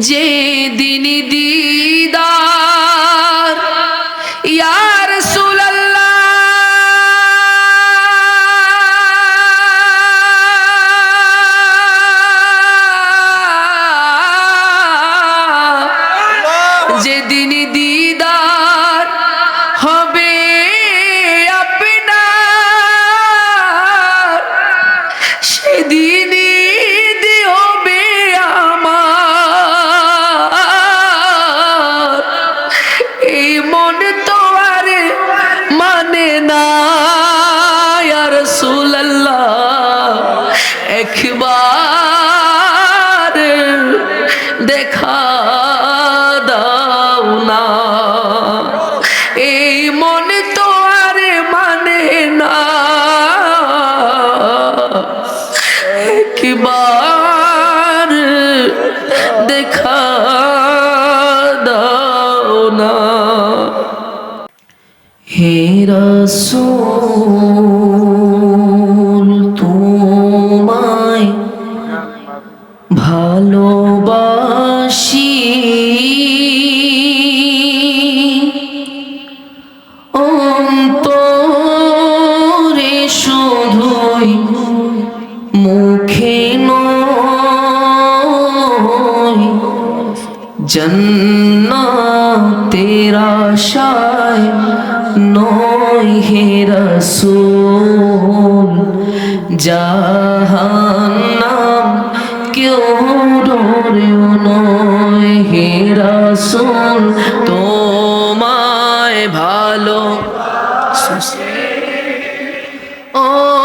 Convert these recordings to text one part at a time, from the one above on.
যে দিন দিদার ভালোবাসি। অন্তরে শুধুই মুখে নয় জন্নাতের আশায় নয় হে রসুল জাহান্নাম রসুল তোমায় ভালো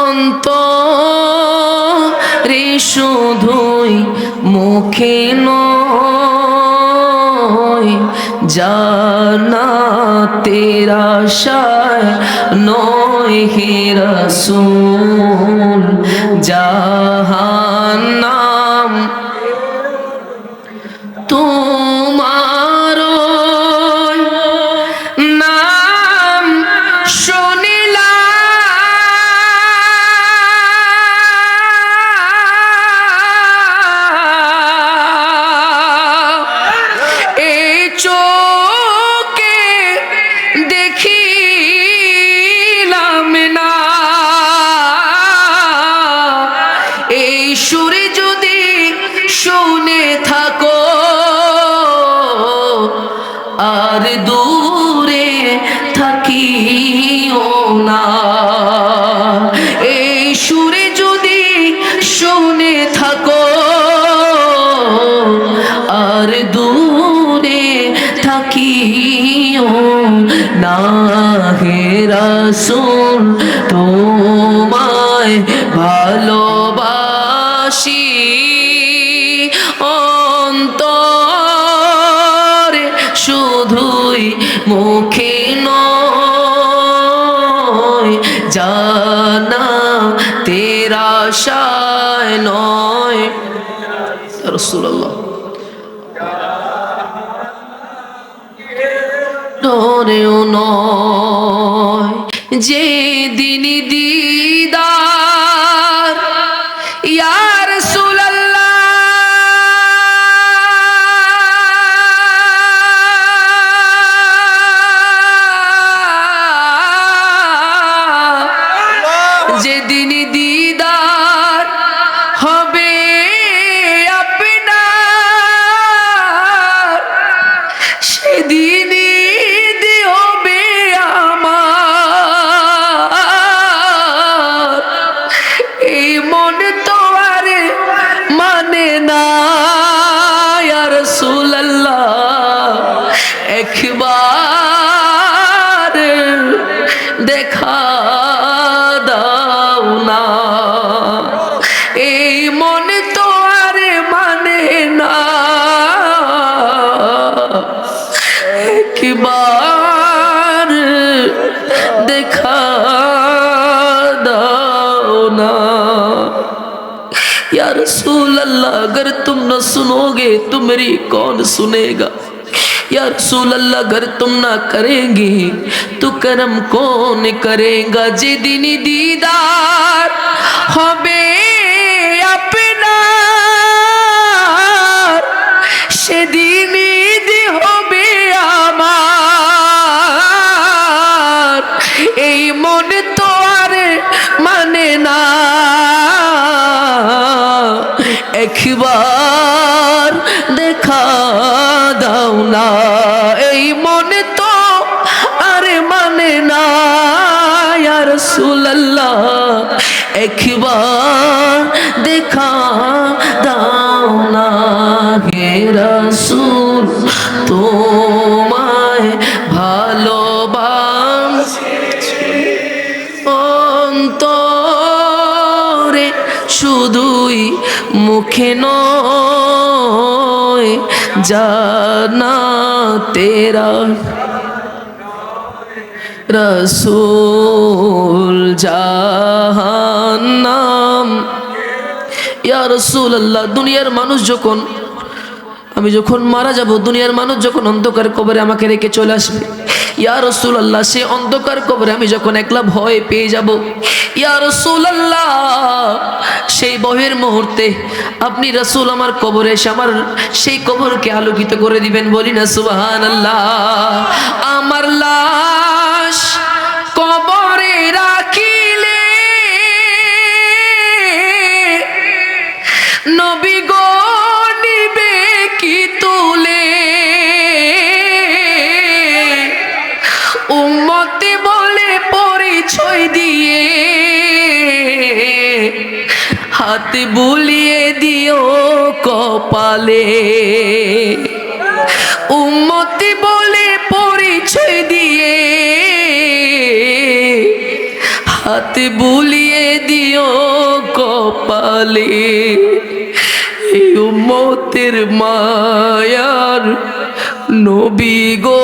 অন্তরে শুধুই মুখে নয় জানা তেরা নয় হে রসুল জাহান্নাম আর দূরে থাকিও না। এই সুরে যদি শুনে থাকো, আর দূরে থাকিও না। হে রাসূল জানা তেরা শায় নয়। রসুল্লাহ ডরেও নয় যে দিন দিদার رسول اللہ، اگر تم نہ سنو گے تو میری کون سنے گا؟ یا رسول اللہ، اگر تم نہ کریں گے تو کرم کون کرے گا؟ جی دینی دیدار ہو بے মুখে নয় জানা তেরা রসুল জাহান্নাম ইয়া রসুল আল্লাহ দুনিয়ার মানুষ যখন, আমি যখন মারা যাব, দুনিয়ার মানুষ যখন অন্ধকার কবরে আমাকে রেখে চলে আসবে, ইয়া রসুল আল্লাহ সে অন্ধকার কবরে আমি যখন একলা ভয় পেয়ে যাব, ইয়া রসুল আল্লাহ বহের মুহূর্তে আপনি রসুল আমার কবরে এসে আমার সেই কবরকে আলোকিত করে দিবেন। বলি না আল্লাহ আমার লাশ হাত বুলিয়ে দিও কপালে। উম্মতি বলে পরিচয় দিয়ে হাত বুলিয়ে দিও কপালে। এই উম্মতের মায়ার নবী গো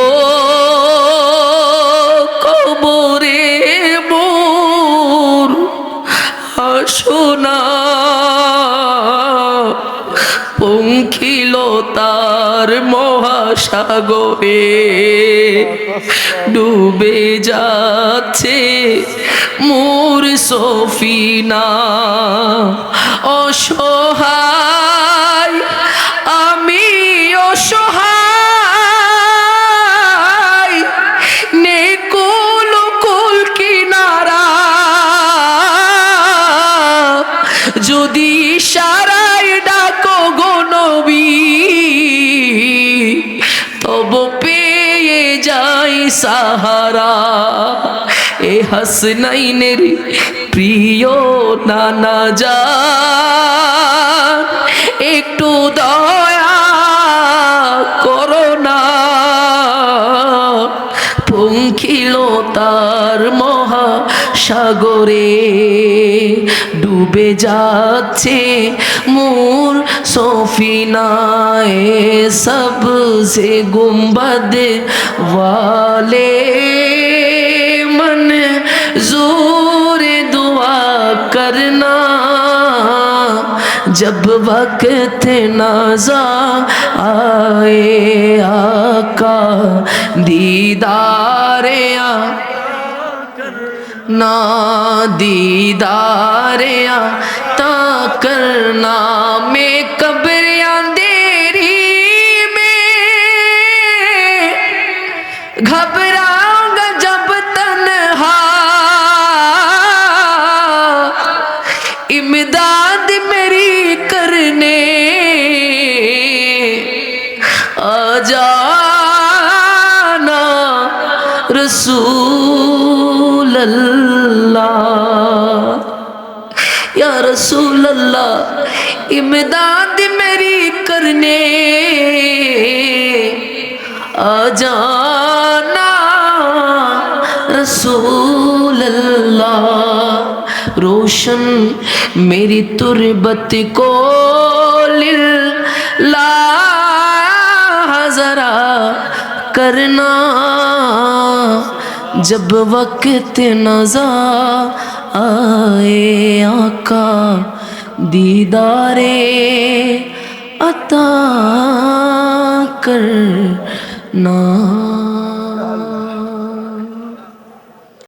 মহাসাগরে ডুবে যাচ্ছে মোর সফিনা। অসহায়, আমি অসহায় নেকুল কুল কিনারা। যদি সারাই ডাকো গো নবী সাহারা। এ হাসনাইনের প্রিয় নানা যা একটু দয়া করো না। পঙ্খিল তার মহা সাগরে ডুবে যাচ্ছে مور সফিনায় سب سے گمبد والے من زور دعا کرنا جب وقت نازا آئے آقا دیدار آ نا دیداریاں، تا کرنا میں قبریاں دیری میں۔ گھبراؤں گا جب تنہا۔ امداد میری کرنے۔ آ جانا رسول۔ اللہ۔ یا رسول اللہ، امداد میری کرنے۔ آ جانا رسول اللہ۔ روشن میری تربت کو لا ذرا کرنا۔ جب وقت نزا آئے آقا دیدارے عطا کرنا۔